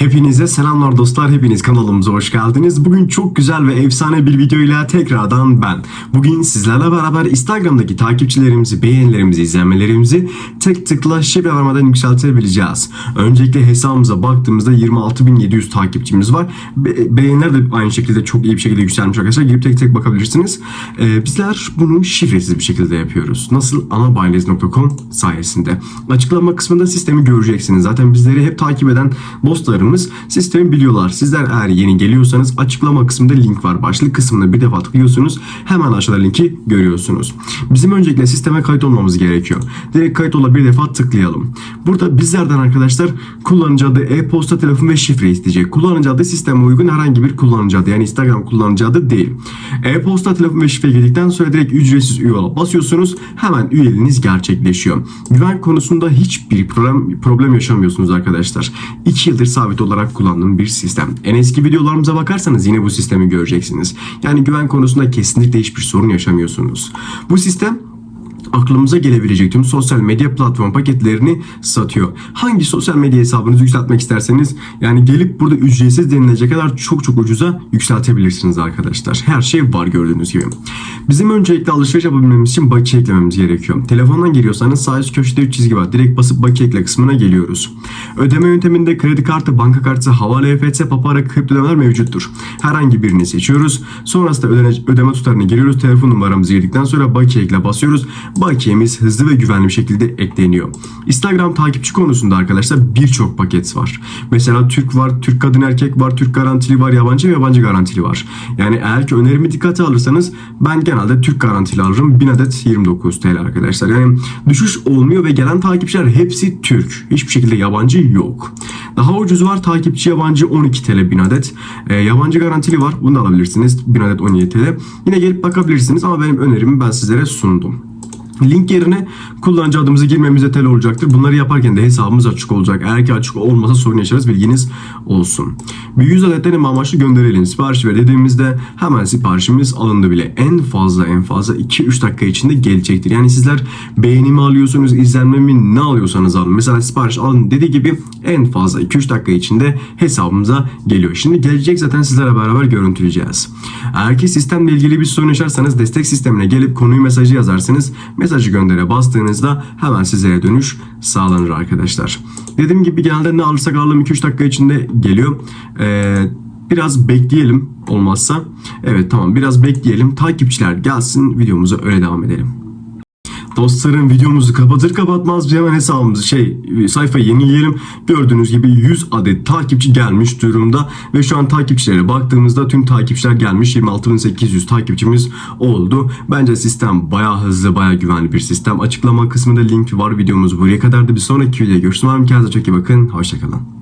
Hepinize selamlar dostlar. Hepiniz kanalımıza hoş geldiniz. Bugün çok güzel ve efsane bir videoyla tekrardan ben. Bugün sizlerle beraber Instagram'daki takipçilerimizi, beğenilerimizi, izlenmelerimizi tek tıkla şifre vermeden yükseltebileceğiz. Öncelikle hesabımıza baktığımızda 26.700 takipçimiz var. Be- beğeniler de aynı şekilde çok iyi bir şekilde yükselmiş arkadaşlar. Girip tek tek bakabilirsiniz. Ee, bizler bunu şifresiz bir şekilde yapıyoruz. Nasıl? anabaylez.com sayesinde. Açıklama kısmında sistemi göreceksiniz. Zaten bizleri hep takip eden dostlarımız sistemi biliyorlar. Sizler eğer yeni geliyorsanız açıklama kısmında link var. Başlık kısmına bir defa tıklıyorsunuz. Hemen aşağıda linki görüyorsunuz. Bizim öncelikle sisteme kayıt olmamız gerekiyor. Direkt kayıt ola bir defa tıklayalım. Burada bizlerden arkadaşlar kullanıcı adı, e-posta, telefon ve şifre isteyecek. Kullanıcı adı sisteme uygun herhangi bir kullanıcı adı. Yani Instagram kullanıcı adı değil. E-posta, telefon ve şifre girdikten sonra direkt ücretsiz üye ol basıyorsunuz. Hemen üyeliğiniz gerçekleşiyor. Güven konusunda hiçbir problem, problem yaşamıyorsunuz arkadaşlar. 2 yıldır sabit olarak kullandığım bir sistem. En eski videolarımıza bakarsanız yine bu sistemi göreceksiniz. Yani güven konusunda kesinlikle hiçbir sorun yaşamıyorsunuz. Bu sistem aklımıza gelebilecek tüm sosyal medya platform paketlerini satıyor. Hangi sosyal medya hesabınızı yükseltmek isterseniz yani gelip burada ücretsiz denilecek kadar çok çok ucuza yükseltebilirsiniz arkadaşlar. Her şey var gördüğünüz gibi. Bizim öncelikle alışveriş yapabilmemiz için bakiye eklememiz gerekiyor. Telefondan giriyorsanız sağ üst köşede 3 çizgi var. Direkt basıp bakiye ekle kısmına geliyoruz. Ödeme yönteminde kredi kartı, banka kartı, havale, EFT, papara, kripto ödemeler mevcuttur. Herhangi birini seçiyoruz. Sonrasında ödene, ödeme tutarını giriyoruz. Telefon numaramızı girdikten sonra bakiye ekle basıyoruz. Bakiyemiz hızlı ve güvenli bir şekilde ekleniyor. Instagram takipçi konusunda arkadaşlar birçok paket var. Mesela Türk var, Türk kadın erkek var, Türk garantili var, yabancı ve yabancı garantili var. Yani eğer ki önerimi dikkate alırsanız ben genelde Türk garantili alırım. 1000 adet 29 TL arkadaşlar. Yani düşüş olmuyor ve gelen takipçiler hepsi Türk. Hiçbir şekilde yabancı yok. Daha ucuz var takipçi yabancı 12 TL 1000 adet. Ee, yabancı garantili var. Bunu da alabilirsiniz. 1000 adet 17 TL. Yine gelip bakabilirsiniz ama benim önerimi ben sizlere sundum. Link yerine kullanıcı adımızı girmemiz yeterli olacaktır. Bunları yaparken de hesabımız açık olacak. Eğer ki açık olmasa sorun yaşarız bilginiz olsun. Bir 100 adet deneme amaçlı gönderelim. Sipariş ver dediğimizde hemen siparişimiz alındı bile. En fazla en fazla 2-3 dakika içinde gelecektir. Yani sizler beğenimi alıyorsunuz, izlenmemi ne alıyorsanız alın. Mesela sipariş alın dediği gibi en fazla 2-3 dakika içinde hesabımıza geliyor. Şimdi gelecek zaten sizlerle beraber görüntüleyeceğiz. Eğer ki sistemle ilgili bir sorun yaşarsanız destek sistemine gelip konuyu mesajı yazarsınız. Mesajı göndere bastığınızda hemen sizlere dönüş sağlanır arkadaşlar. Dediğim gibi genelde ne alırsak alalım 2-3 dakika içinde geliyor. Ee, biraz bekleyelim olmazsa. Evet tamam biraz bekleyelim. Takipçiler gelsin videomuza öyle devam edelim. Dostlarım videomuzu kapatır kapatmaz bir hemen hesabımızı şey sayfayı yenileyelim. Gördüğünüz gibi 100 adet takipçi gelmiş durumda ve şu an takipçilere baktığımızda tüm takipçiler gelmiş 26.800 takipçimiz oldu. Bence sistem bayağı hızlı bayağı güvenli bir sistem. Açıklama kısmında link var videomuz buraya kadardı. Bir sonraki videoda görüşmek üzere. Kendinize çok iyi bakın. Hoşçakalın.